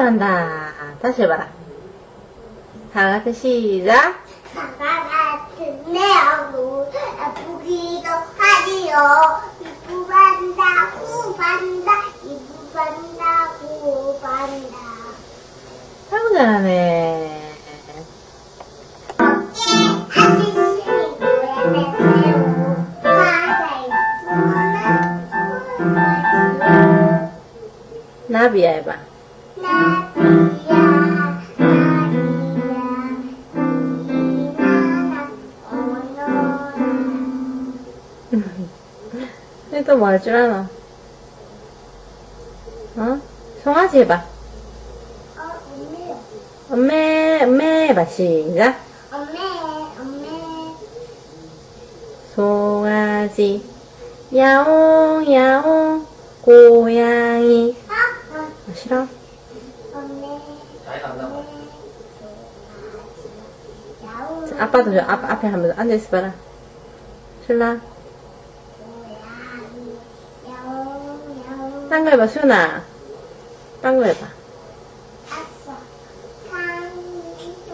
잘한다. 다시 해봐라. 다 같이 시작. 사과 같은 내 얼굴 예쁘기도 하지요 이쁘 반다 고반다 이쁘 반다 고반다 아이고 잘하네. 아저씨 고양이 바다 이쁘나 나비야 해봐. 또 뭐 할줄 아나? 어? 송아지 해봐. 어 엄매요 엄매, 엄매 해봐. 시작. 엄매 엄매 송아지. 야옹, 야옹. 고양이. 아, 아 아, 싫어? 엄매 잘 간다. 야옹 자, 아빠도 저 앞, 앞에 한번 앉아있어 봐라. 야옹 딴거 해봐, 수연아. 딴 거 해봐.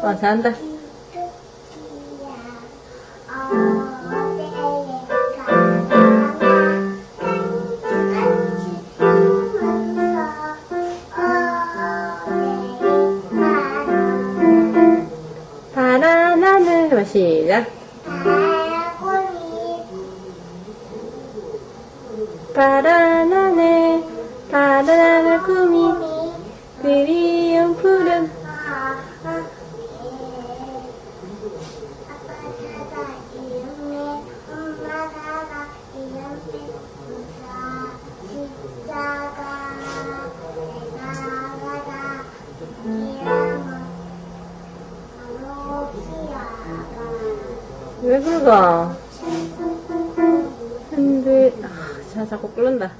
어, 잘한다. 시작. 바나나네, 바나나 꿈이, 그리운 푸 왜 그러가? 근데, 아, 자, 자꾸 끓는다.